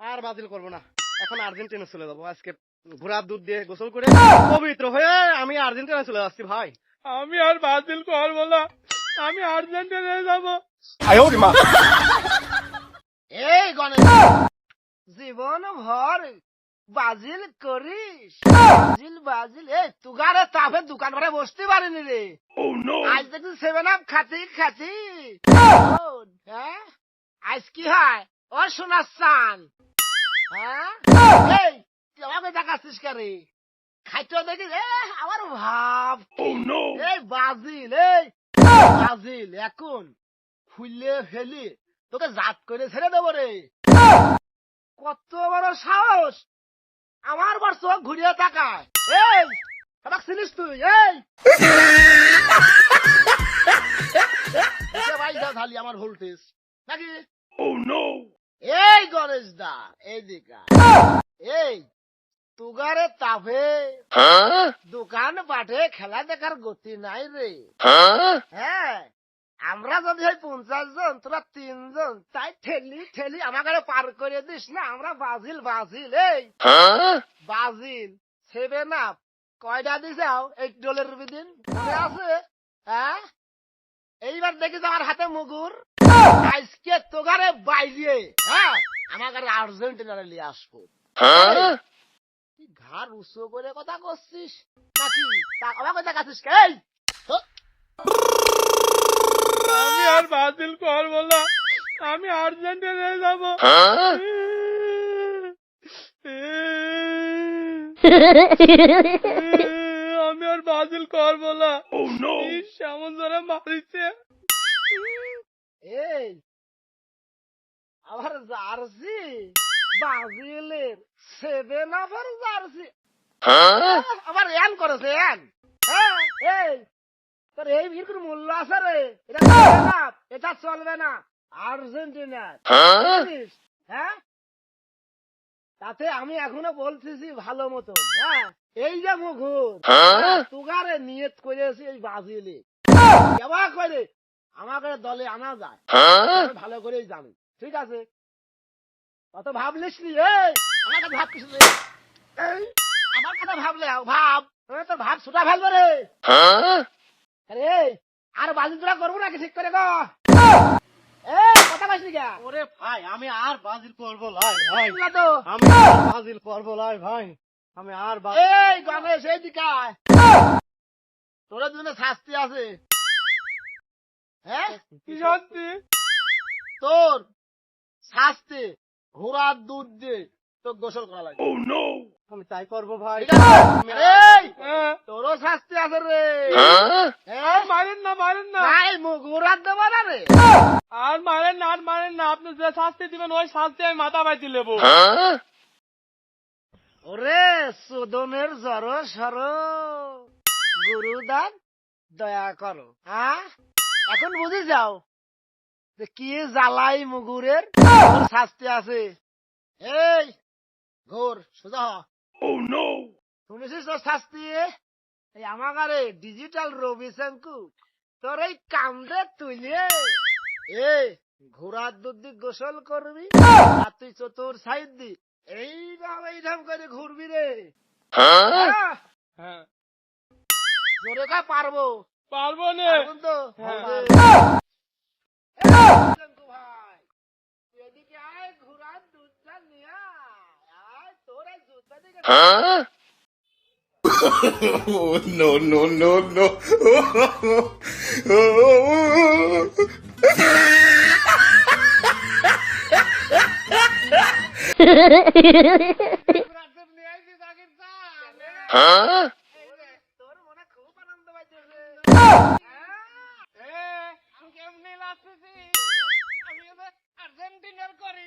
আর বাতিল করব না। এখন আর্জেন্টিনা চলে যাব। আজকে ঘোড়ার দুধ দিয়ে গোসল করে পবিত্র হয়ে আমি আর্জেন্টিনা চলে যাচ্ছি ভাই। আমি আর বাতিল করব না। আমি আর্জেন্টিনায় যাব। এই গণেশ জীবন ভর বাজিল করিস। বাজিল বাজিল। এই তুগারে তাপে দোকান ভরে বসতে পারিনি রে। আজ দেখি সেভেন আপ খাচ্ছি খাচ্ছি হ্যাঁ? আজ কি হয়? ও সোনার চান হ্যাঁ? এই আমাকে দেখাচ্ছিস কারে খাইতে দেখি এ আমার ভাব। এই বাজিল এই। বাজিল এখন ফুললে ফেলি তোকে জাত করে ছেড়ে দেবো রে। কত বড় সাহস! আমার বর চোখ ঘুরিয়ে তাকায়। এই আমাকে চিনিস তুই? এই। বাইশ দাও ঢালি আমার ভোল্টেজ নাকি? এই গণেশ দা এই এই তুগারে তাপে। দোকান পাঠে খেলা দেখার গতি নাই রে। হ্যাঁ আমরা যদি হয় পঞ্চাশ জন তোরা তিনজন তাই ঠেলি ঠেলি আমাকে পার করে দিস না আমরা বাজিল বাজিল এই। বাজিল সেভেন আপ কয়টা দিছাও এই ডলের দিন মনে আছে হ্যাঁ? এইবার দেখি আমার হাতে মুগুর। আজকে তোগারে বাইরে। হ্যাঁ আমাকে নিয়ে আসব। তুই ঘাড় উঁচু করে কথা করছিস? নাকি তা আমাকে দেখাচ্ছিস কে? আমি আর বাতিল করব না। আমি আর্জেন্টিনায় যাব। আমি আর বাতিল করব না। ইস, এমন ধরে মারিছে। এই আমার জার্সি? ব্রাজিলের সেভেন আপার জার্সি। আমার এন করেছে এন হ্যাঁ এই তোর এই ভিড় মূল্য আছে রে। এটা চলবে না এটা চলবে না। আর্জেন্টিনার হ্যাঁ? তাতে আমি এখনও বলতেছি ভালো মতন হ্যাঁ? এই যে মুখুর তুগারে নিয়ত করেছি এই ব্রাজিলে কেবা করে আমাকে দলে আনা যায়। ভালো করেই জানি। ঠিক আছে? অত ভাবলিস নি? কথা ভাব কিছু আমার কথা ভাবলে ভাব। আমি তোর ভাব ছুটা ফেলব রে। আরে আর বাজি তোরা করব নাকি ঠিক করে গো এই কথা কইস নি কে? ওরে ভাই আমি আর বাজিল করব লাই ভাই। বুঝলা তো। আমি আর বাজিল করব লাই ভাই। আমি আর বাজিল এই গণেশ এই দিকায় তোরা দুজনে শাস্তি আছে। হ্যাঁ? কি তোর শাস্তি ঘোড়ার দুধ দিয়ে তোর গোসল করা লাগে আমি তাই করব ভাই? এই, হ্যাঁ। তোরও শাস্তি আছে রে। হ্যাঁ? মারেন না মারেন না। ঘোড়ার দেবো না রে। আর মারেন না আর মারেন না। আপনি যে শাস্তি দিবেন ওই শাস্তি আমি মাথা বাইতে লেবো। ওরে সুদনের জর সর। গুরুদান দয়া করো। হ্যাঁ এখন বুঝে যাও যে কি জ্বালাই মুগুরের শাস্তি আছে। এই ঘোর সোজা হ। শুনেছিস তোর শাস্তি? এই আমাগারে ডিজিটাল রবি শঙ্কু তোর এই কান্দে তুলে এই ঘোড়ার দুধ দিয়ে গোসল করবি আর তুই চতুর সাইড দি। এইরকম এইরকম করে ঘুরবি রে। হ্যাঁ? হ্যাঁ। জোরে কা পারব। পারব না পারবেন তো। হ্যাঁ। এই, শঙ্কু আমি আর্জেন্টিনার করি।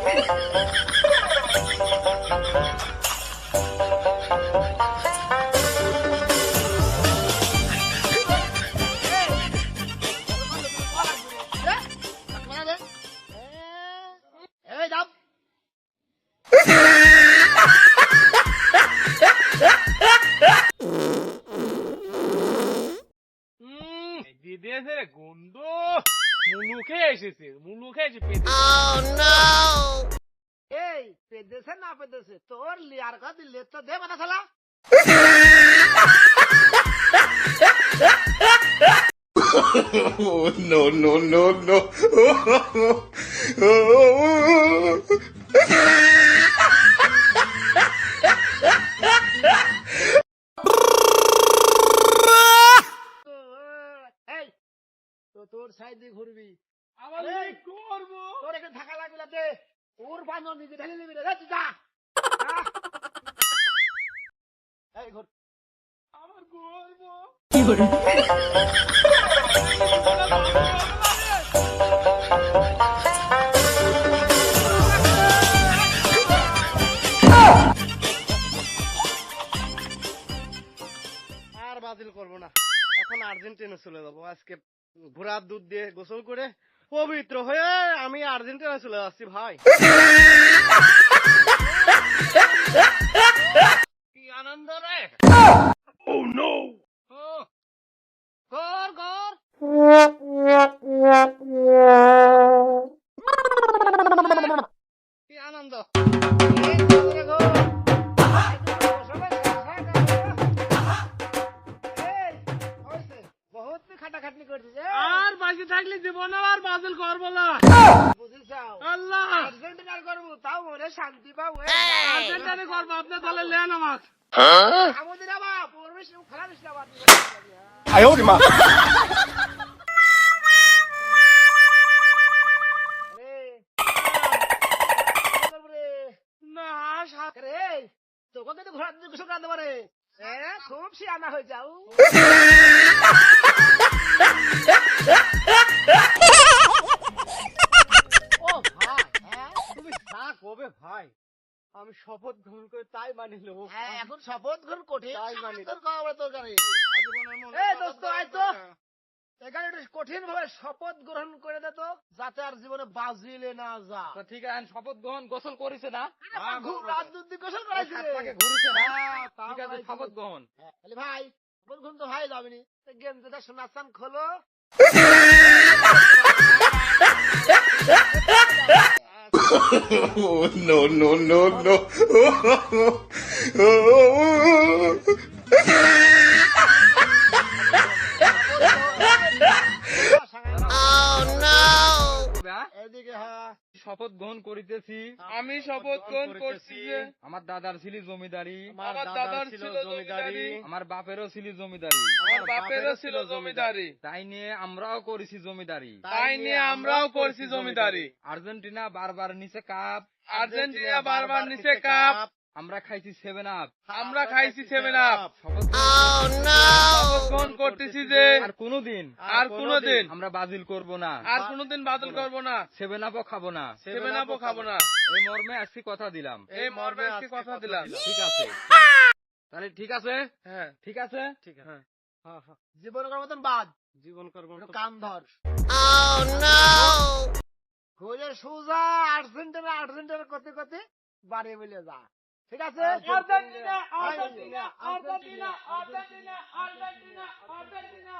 মুলুখে এসেছে মুলুখে এসে পেতে এই পেদেছে না পেদেছে তোর লিয়ার কথা দিলে তো দে মাথা শালা Oh, no, no, no, no. তো, এই তো তোর সাইড দিয়ে ঘুরবি আবার এই। কি করব তোর এখানে থাকা লাগবে না দে ওর বান্ধব নিজে ঢেলে নিবি রে তুই যা যা। এই ঘুর আবার করব আর বাতিল করব না। এখন আর্জেন্টিনা চলে যাব। আজকে ঘোড়ার দুধ দিয়ে গোসল করে পবিত্র হয়ে আমি আর্জেন্টিনা চলে যাচ্ছি ভাই। আনন্দ রে। ও কর কর। কি আনন্দ? আর বাকি থাকলে জীবন আর বাতিল করব না। আল্লাহ। করব তাও মনে শান্তি পাবো আর্জেন্টাইনে করব। আপনি তাহলে লেন আমাক খারাপ ইসলাম না সাত রে। তোকে কিন্তু ঘোড়ার দিকে করাতে পারে। হ্যাঁ খুব শিয়ানা হয়ে যাও। ও ভাই তুমি যা কবে ভাই। আমি শপথ গ্রহণ করে তাই মানি নেব। হ্যাঁ এখন শপথ গ্রহণ কঠিন তাই মানি। তোর আজীবনের মতো এই দোস্ত, আয় তো। এখানে একটু কঠিন ভাবে শপথ গ্রহণ করে দে তো যাতে আর জীবনে বাজিলে না যা। তো ঠিক আছে শপথ গ্রহণ গোসল করিছে না? খুব রাত দুধ গোসল করাইছি ঘুরিছে না? হ্যাঁ, ঠিক আছে শপথ গ্রহণ। হ্যাঁ, তাহলে ভাই শপথ গ্রহণ তো ভাই যাবেনি গেঞ্জিটা শোনাচ্ছান খোলো। no, no, no, no. Oh. শপথ গ্রহণ করিতেছি। আমি শপথ গ্রহণ করছি যে আমার দাদার ছিল জমিদারি। আমার দাদার ছিল জমিদারি। আমার বাপেরও ছিল জমিদারি। আমার বাপেরও ছিল জমিদারি। তাই নিয়ে আমরাও করেছি জমিদারি। তাই নিয়ে আমরাও করেছি জমিদারি। আর্জেন্টিনা বারবার নিচে কাপ। আর্জেন্টিনা বারবার নিচে কাপ। আমরা খাইছি সেভেন আপ আমরা খাইছি সেভেন আপ শপথ করতেছি যে আর কোনোদিন আর কোনোদিন আমরা বাতিল করব না। আর কোনোদিন বাতিল করব না। সেভেন আপও খাব না। সেভেন আপও খাব না। এই মর্মে আজকে কথা দিলাম। এই মর্মে আজকে কথা দিলাম। ঠিক আছে। তাহলে ঠিক আছে? হ্যাঁ। ঠিক আছে? ঠিক আছে। হ্যাঁ। হ্যাঁ জীবন করার মতন বাদ। জীবন করব কান ধর। ঘুরে সোজা আর্জেন্টিনা আর্জেন্টিনা করতে করতে বাড়ি বলে যা। ঠিক আছে? Argentina Argentina Argentina Argentina Argentina Argentina.